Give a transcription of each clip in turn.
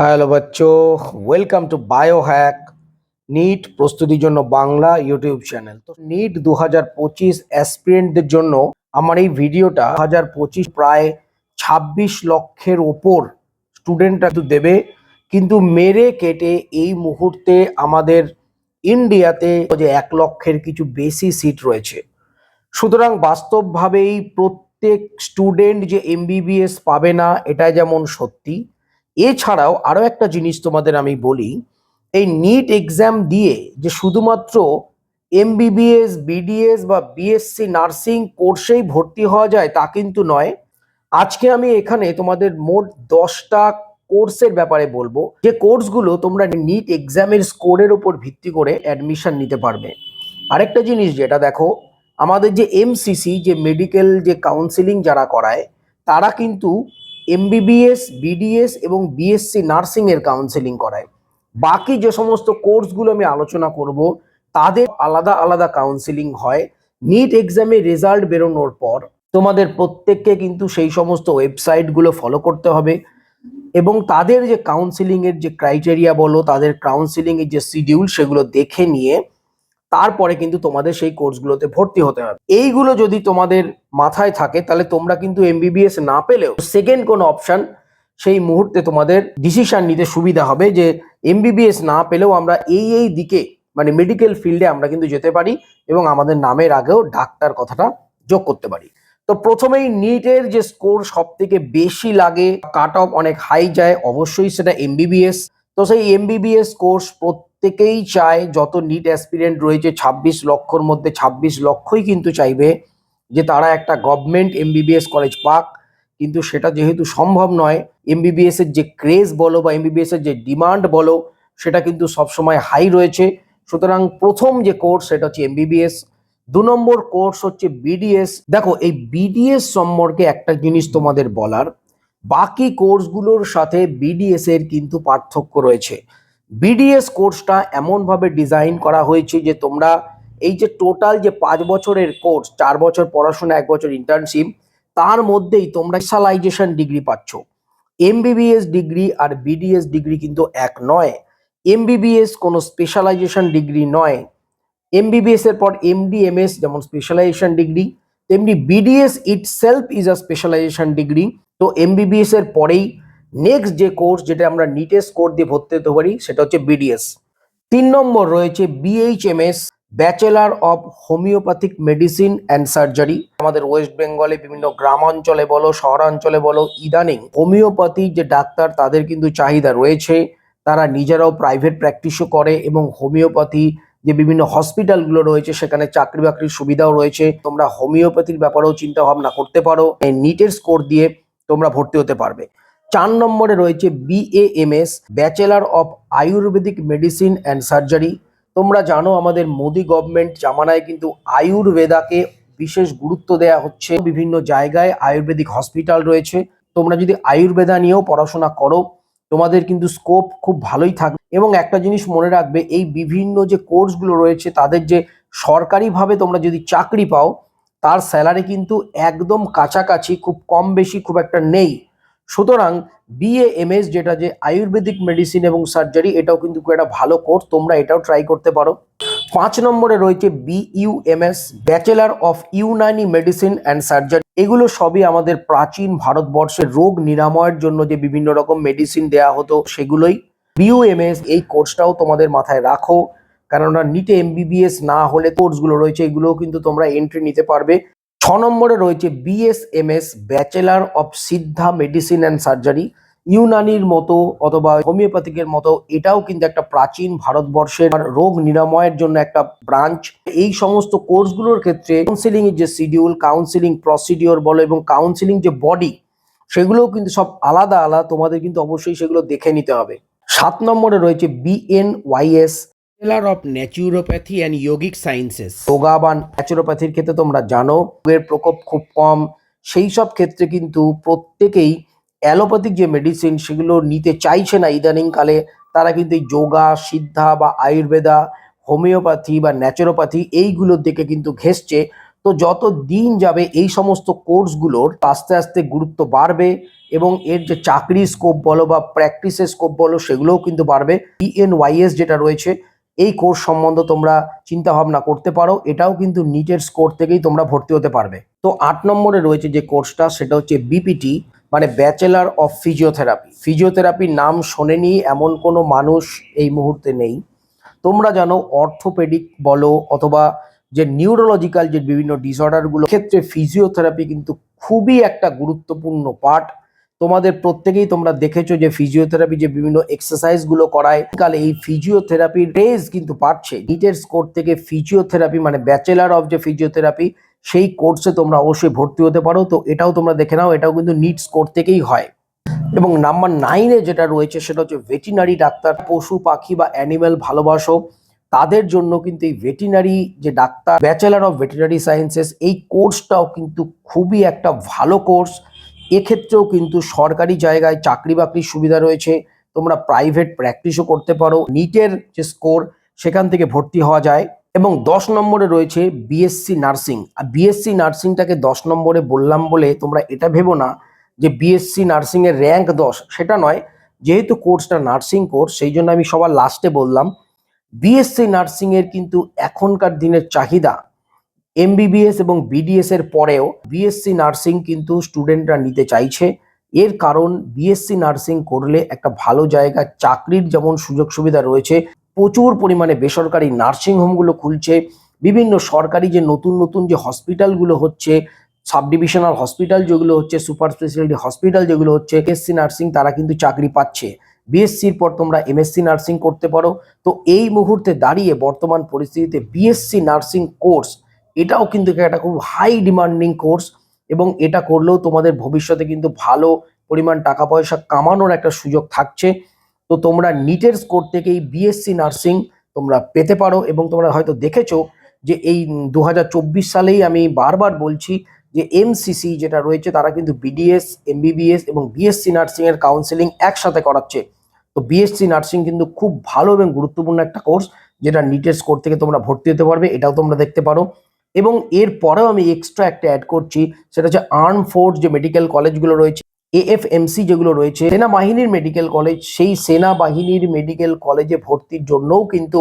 Hello বাচ্চো। Welcome to bio hack NEET প্রস্তুতির জন্য Bangla YouTube channel তো নিট দু হাজার পঁচিশ অ্যাসপিরেন্টদের জন্য আমার এই ভিডিওটা হাজার পঁচিশ প্রায় ছাব্বিশ লক্ষের ওপর স্টুডেন্টরা তো দেবে। কিন্তু মেরে কেটে এই মুহূর্তে আমাদের ইন্ডিয়াতে যে এক লক্ষের কিছু বেশি সিট রয়েছে। সুতরাং বাস্তবভাবেই প্রত্যেক স্টুডেন্ট যে এমবিবিএস পাবে না এটা যেমন সত্যি। এছাড়াও আরও একটা জিনিস তোমাদের আমি বলি, এই নিট এক্সাম দিয়ে যে শুধুমাত্র এমবিবিএস বিডিএস বা বিএসসি নার্সিং কোর্সেই ভর্তি হওয়া যায় তা কিন্তু নয়। আজকে আমি এখানে তোমাদের মোট দশটা কোর্সের ব্যাপারে বলব। যে কোর্সগুলো তোমরা নিট এক্সামের স্কোরের উপর ভিত্তি করে অ্যাডমিশন নিতে পারবে। আরেকটা জিনিস যেটা দেখো, আমাদের যে এমসিসি যে মেডিকেল যে কাউন্সিলিং যারা করায়, তারা কিন্তু এমবিবিএস বিডিএস এবং বিএসসি নার্সিং এর কাউন্সেলিং করায়। বাকি যে সমস্ত কোর্সগুলো আমি আলোচনা করব, তাদের আলাদা আলাদা কাউন্সিলিং হয়। নিট এক্সামের রেজাল্ট বেরোনোর পর তোমাদের প্রত্যেককে কিন্তু সেই সমস্ত ওয়েবসাইটগুলো ফলো করতে হবে এবং তাদের যে কাউন্সিলিং এর যে ক্রাইটেরিয়া বলো, তাদের কাউন্সিলিং এর যে শিডিউল সেগুলো দেখে নিয়ে তারপরে কিন্তু তোমাদের সেই কোর্সগুলোতে ভর্তি হতে হবে। এইগুলো যদি তোমাদের মাথায় থাকে, তাহলে তোমরা কিন্তু এমবিবিএস না পেলেও সেকেন্ড কোনো অপশান সেই মুহূর্তে তোমাদের ডিসিশন নিতে সুবিধা হবে যে এমবিবিএস না পেলেও আমরা এই এই দিকে মানে মেডিকেল ফিল্ডে আমরা কিন্তু যেতে পারি এবং আমাদের নামের আগেও ডাক্তার কথাটা যোগ করতে পারি। তো প্রথমেই নিটের যে স্কোর সব থেকে বেশি লাগে কাট অফ অনেক হাই যায়, অবশ্যই সেটা এমবিবিএস তো সেই এমবিবিএস কোর্স প্রত্যেকেই চায় যত নিট অ্যাসপিরেন্ট রয়েছে ছাব্বিশ লক্ষর মধ্যে ছাব্বিশ লক্ষই কিন্তু চাইবে যে তারা একটা গভর্নমেন্ট এমবিবিএস কলেজ পাক। কিন্তু সেটা যেহেতু সম্ভব নয় এমবিবিএস এর যে ক্রেজ বলো বা এমবিবিএস এর যে ডিমান্ড বলো, সেটা কিন্তু সবসময় হাই রয়েছে। সুতরাং প্রথম যে কোর্স সেটা হচ্ছে এমবিবিএস দু নম্বর কোর্স হচ্ছে বিডিএস দেখো, এই বিডিএস সম্পর্কে একটা জিনিস তোমাদের বলার, বাকি কোর্সগুলোর সাথে বিডিএস এর কিন্তু পার্থক্য রয়েছে। বিডিএস কোর্সটা এমনভাবে ডিজাইন করা হয়েছে যে তোমরা এই যে টোটাল যে পাঁচ বছরের কোর্স চার বছর পড়াশোনা, এক বছর ইন্টার্নশিপ তার মধ্যেই তোমরা স্পেশালাইজেশন ডিগ্রি পাচ্ছ। এমবিবিএস ডিগ্রি আর বিডিএস ডিগ্রি কিন্তু এক নয়। এমবিবিএস কোনো স্পেশালাইজেশন ডিগ্রি নয়। এমবিবিএস এর পর এমডিএমএস যেমন স্পেশালাইজেশন ডিগ্রি তেমনি BDS itself is a specialisation degree তো এমবিবিএস এর পরেই নেক্সট যে কোর্স যেটা আমরা নিটে স্কোর দিয়ে ভর্তি হতে পারি, সেটা হচ্ছে বিডিএস তিন নম্বর রয়েছে BHMS bachelor of homeopathic medicine and surgery আমাদের ওয়েস্ট বেঙ্গলে বিভিন্ন গ্রামাঞ্চলে বলো, শহরাঞ্চলে বলো, ইদানিং হোমিওপ্যাথি যে ডাক্তার, তাদের কিন্তু চাহিদা রয়েছে। তারা নিজেরাও প্রাইভেট প্র্যাকটিসও করে এবং হোমিওপ্যাথি যে বিভিন্ন হসপিটালগুলো রয়েছে, সেখানে চাকরি বাকরির সুবিধাও রয়েছে। তোমরা হোমিওপ্যাথির ব্যাপারেও চিন্তা ভাবনা করতে পারো। নিটের স্কোর দিয়ে তোমরা ভর্তি হতে পারবে। চার নম্বরে রয়েছে BAMS bachelor of Ayurvedic medicine and surgery তোমরা জানো আমাদের মোদি গভর্নমেন্ট জামানায় কিন্তু আয়ুর্বেদাকে বিশেষ গুরুত্ব দেয়া হচ্ছে। বিভিন্ন জায়গায় আয়ুর্বেদিক হসপিটাল রয়েছে। তোমরা যদি আয়ুর্বেদা নিয়েও পড়াশোনা করো, তোমাদের কিন্তু স্কোপ খুব ভালোই থাকবে। এবং একটা জিনিস মনে রাখবে, এই বিভিন্ন যে কোর্সগুলো রয়েছে, তাদের যে সরকারিভাবে তোমরা যদি চাকরি পাও, তার স্যালারি কিন্তু একদম কাছাকাছি, খুব কম বেশি খুব একটা নেই। সুতরাং বিএএমএস যেটা যে আয়ুর্বেদিক মেডিসিন এবং সার্জারি এটাও কিন্তু খুব একটা ভালো কোর্স তোমরা এটাও ট্রাই করতে পারো। পাঁচ নম্বরে রয়েছে BUMS bachelor of Unani medicine and surgery এগুলো সবই আমাদের প্রাচীন ভারতবর্ষের রোগ নিরাময়ের জন্য যে বিভিন্ন রকম মেডিসিন দেয়া হতো, সেগুলোই। বিইউএমএস এই কোর্সটাও তোমাদের মাথায় রাখো। কেননা, নিটে এমবিবিএস না হলে কোর্সগুলো রয়েছে, এগুলোও কিন্তু তোমরা এন্ট্রি নিতে পারবে। ছ নম্বরে রয়েছে BSMS bachelor of Siddha medicine and surgery ইউনানির মতো অথবা হোমিওপ্যাথিকের মতো। এটাও কিন্তু একটা প্রাচীন ভারতবর্ষের রোগ নিরাময়ের জন্য একটা ব্রাঞ্চ এই সমস্ত কোর্সগুলোর ক্ষেত্রে কাউন্সিলিং এর যে শিডিউল কাউন্সিলিং প্রসিডিওর বলো এবং কাউন্সিলিং যে বডি সেগুলোও কিন্তু সব আলাদা আলাদা। তোমাদের কিন্তু অবশ্যই সেগুলো দেখে নিতে হবে। সাত নম্বরে রয়েছে BNYS bachelor of naturopathy and yogic sciences yoga বা ন্যাচুরোপ্যাথির ক্ষেত্রে তোমরা জানো রোগের প্রকোপ খুব কম। সেই সব ক্ষেত্রে কিন্তু প্রত্যেকেই অ্যালোপ্যাথিক যে মেডিসিন সেগুলো নিতে চাইছে না ইদানিংকালে, তারা কিন্তু এই যোগা, সিদ্ধা বা আয়ুর্বেদা, হোমিওপ্যাথি বা ন্যাচুরোপ্যাথি এইগুলোর দিকে কিন্তু ঘেসছে তো যত দিন যাবে এই সমস্ত কোর্সগুলোর আস্তে আস্তে গুরুত্ব বাড়বে এবং এর যে চাকরি স্কোপ বলো বা প্র্যাকটিসের স্কোপ বলো সেগুলোও কিন্তু বাড়বে। ইএনওয়াইএস যেটা রয়েছে এই কোর্স সম্বন্ধে তোমরা চিন্তা ভাবনা করতে পারো। এটাও কিন্তু নিটের স্কোর থেকেই তোমরা ভর্তি হতে পারবে। তো আট নম্বরে রয়েছে যে কোর্সটা, সেটা হচ্ছে বিপিটি মানে ব্যাচেলার অফ ফিজিওথেরাপি ফিজিওথেরাপির নাম শোনেনি, এমন কোনো মানুষ এই মুহূর্তে নেই। তোমরা জানো অর্থোপেডিক বলো, অথবা যে নিউরোলজিক্যাল যে বিভিন্ন ডিসঅর্ডারগুলো ক্ষেত্রে ফিজিওথেরাপি কিন্তু খুবই একটা গুরুত্বপূর্ণ পার্ট তোমাদের প্রত্যেকেই তোমরা দেখেছ যে ফিজিওথেরাপি যে বিভিন্ন এক্সারসাইজগুলো করায়। কাল এই ফিজিওথেরাপির রেজ কিন্তু পাচ্ছে নিটের স্কোর থেকে ফিজিওথেরাপি মানে ব্যাচেলার অফ যে ফিজিওথেরাপি সেই কোর্সে তোমরা অবশ্যই ভর্তি হতে পারো। তো এটাও তোমরা দেখে নাও, এটাও কিন্তু নিট স্কোর থেকেই হয়। এবং নাম্বার নাইনে যেটা রয়েছে, সেটা হচ্ছে ভেটিনারি ডাক্তার, পশু, পাখি বা অ্যানিম্যাল ভালোবাসো। তাদের জন্য কিন্তু এই ভেটিনারি যে doctor bachelor of veterinary sciences এই কোর্সটাও কিন্তু খুবই একটা ভালো কোর্স এক্ষেত্রেও কিন্তু সরকারি জায়গায় চাকরি বাকরির সুবিধা রয়েছে। তোমরা প্রাইভেট প্র্যাকটিসও করতে পারো। নিটের যে স্কোর সেখান থেকে ভর্তি হওয়া যায়। এবং দশ নম্বরে রয়েছে বিএসসি নার্সিং আর বিএসসি নার্সিংটাকে দশ নম্বরে বললাম বলে তোমরা এটা ভেবো না যে বিএসসি নার্সিংয়ের র্যাঙ্ক দশ। সেটা নয়। যেহেতু কোর্সটা নার্সিং কোর্স সেই জন্য আমি সবার লাস্টে বললাম। বিএসসি নার্সিংয়ের কিন্তু এখনকার দিনের চাহিদা এমবিবিএস এবং বিডিএস এর পরেও বিএসসি নার্সিং কিন্তু স্টুডেন্টরা নিতে চাইছে। এর কারণ বিএসসি নার্সিং করলে একটা ভালো জায়গায় চাকরির যেমন সুযোগ সুবিধা রয়েছে, প্রচুর পরিমাণে বেসরকারি নার্সিং হোমগুলো খুলছে, বিভিন্ন সরকারি যে নতুন নতুন যে হসপিটালগুলো হচ্ছে সাব ডিভিশনাল হসপিটাল যেগুলো হচ্ছে, সুপার স্পেশালিটি হসপিটাল যেগুলো হচ্ছে এসসি নার্সিং তারা কিন্তু চাকরি পাচ্ছে। বিএসসির পর তোমরা এমএসসি নার্সিং করতে পারো। তো এই মুহূর্তে দাঁড়িয়ে বর্তমান পরিস্থিতিতে বিএসসি নার্সিং কোর্স এটাও কিন্তু একটা খুব হাই ডিমান্ডিং কোর্স এবং এটা করলেও তোমাদের ভবিষ্যতে কিন্তু ভালো পরিমাণ টাকা পয়সা কামানোর একটা সুযোগ থাকছে। তো তোমরা নিটের স্কোর থেকে এই বিএসসি নার্সিং তোমরা পেতে পারো এবং তোমরা হয়তো দেখেছ যে এই দু হাজার চব্বিশ সালেই আমি বারবার বলছি যে এমসিসি যেটা রয়েছে তারা কিন্তু বিডিএস এমবিবিএস এবং বিএসসি নার্সিংয়ের কাউন্সেলিং একসাথে করাচ্ছে। তো বিএসসি নার্সিং কিন্তু খুব ভালো এবং গুরুত্বপূর্ণ একটা কোর্স যেটা নিটের স্কোর থেকে তোমরা ভর্তি হতে পারবে, এটাও তোমরা দেখতে পারো। এবং এর পরেও আমি এক্সট্রা একটা অ্যাড করছি, সেটা হচ্ছে আর্ম ফোর্স যে মেডিকেল কলেজগুলো রয়েছে এএফএমসি যেগুলো রয়েছে, সেনাবাহিনীর মেডিকেল কলেজ সেই সেনাবাহিনীর মেডিকেল কলেজে ভর্তির জন্যও কিন্তু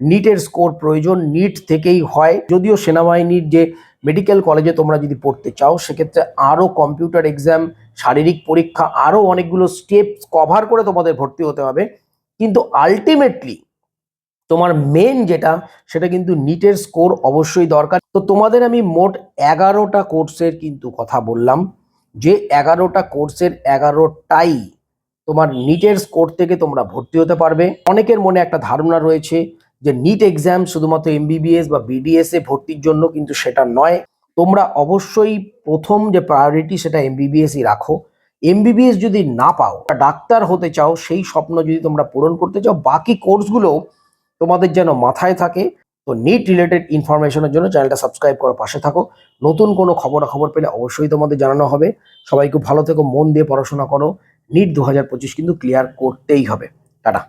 নিটের স্কোর প্রয়োজন নিট থেকেই হয়। যদিও সেনাবাহিনীর যে মেডিকেল কলেজে তোমরা যদি পড়তে চাও, সেক্ষেত্রে আরও কম্পিউটার এক্সাম শারীরিক পরীক্ষা, আরও অনেকগুলো স্টেপস কভার করে তোমাদের ভর্তি হতে হবে। কিন্তু আলটিমেটলি তোমার মেন যেটা, সেটা কিন্তু নিটের স্কোর অবশ্যই দরকার। তো তোমাদের আমি মোট এগারোটা কোর্সের কিন্তু কথা বললাম। যে এগারোটা কোর্সের এগারোটাই তোমার নিটের স্কোর থেকে তোমরা ভর্তি হতে পারবে। অনেকের মনে একটা ধারণা রয়েছে যে নিট এক্সাম শুধুমাত্র এমবিবিএস বা বিডিএস এ ভর্তির জন্য কিন্তু সেটা নয়। তোমরা অবশ্যই প্রথম যে প্রায়োরিটি সেটা এমবিবিএসই রাখো। এমবিবিএস যদি না পাও ডাক্তার হতে চাও, সেই স্বপ্ন যদি তোমরা পূরণ করতে চাও, বাকি কোর্সগুলো তোমাদের যেন মাথায় থাকে, তো নিট রিলেটেড ইনফরমেশনের জন্য চ্যানেলটা সাবস্ক্রাইব করার পাশে থাকো। নতুন কোনো খবরাখবর পেলে অবশ্যই তোমাদের জানানো হবে। সবাই খুব ভালো থেকো, মন দিয়ে পড়াশোনা করো। নিট দু হাজার পঁচিশ কিন্তু ক্লিয়ার করতেই হবে। টাটা।